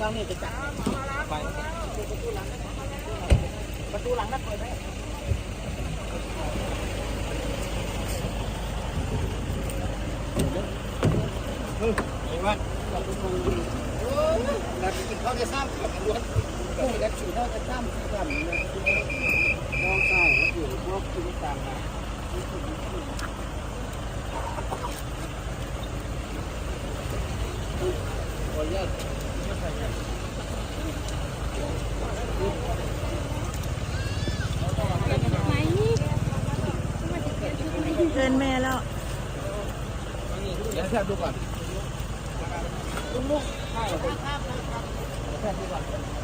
ก้าวนี่ไปจับไปประตูหลังประตูหลังนั่นเปิดไหม้ไอ้วัดเราไปดูเราไปกขาจะซ้ำกับรกุแลขาจะซ้ำกับน้องชายอยู่พวกกิต่างันขออนเกินแม่แล้วเดี๋ยวแทบดูก่อนลูกลูกใช่แทบดูก่อน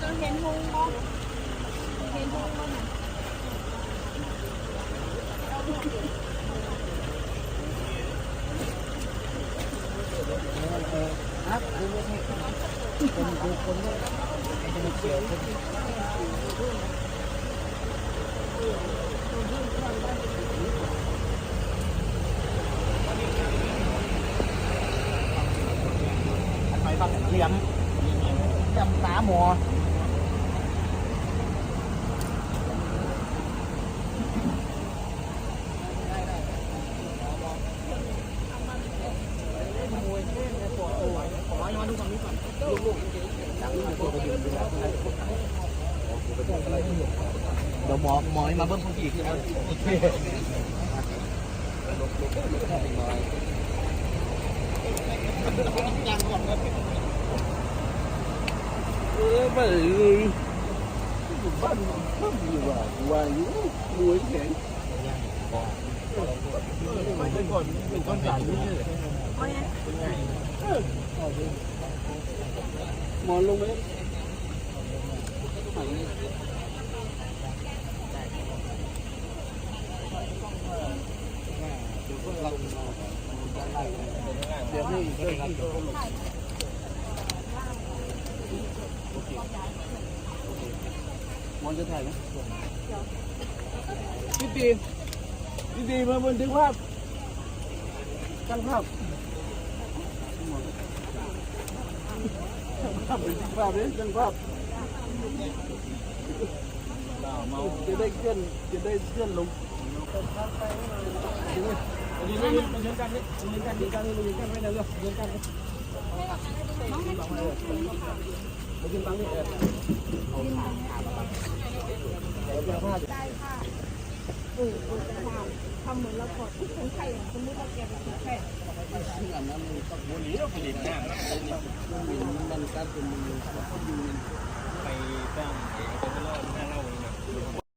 tôi hiền hung không hiền hung không à Hãy subscribe cho kênh Ghiền Mì Gõ Để không bỏ lỡ những video hấp dẫn เดี๋ยวหมอหมอมาเบิ้มคนอีกเออไปเลยบ้านบ้านอยู่ว่าวายุรวยแข็งมันเป็นก่อนเป็นต้นใหญ่นี่เลยหมอนลงไหม เดี๋ยวนีดีมอนจะถ่ายไหมพี่ตีพี่ตีมาบนถึกภาพกันงภาพภาพเลยจังภาพจะได้เคลื่อนจะได้เคลื่อนลงยืนกันยืนกันยืนกันยืนกันยืนกันยืนกันไม่ได้เรื่องยืนกันยืนบังเลยดูดูความทำเหมือนเราขอทุกคนไข้สมมติเราแกเป็นคนไข้เชื่อนะมันก็นี้ยวไปเลยนะมันมันกเป็นมนอยู่ไปบ้างเดก็่าเล่าเลยนะ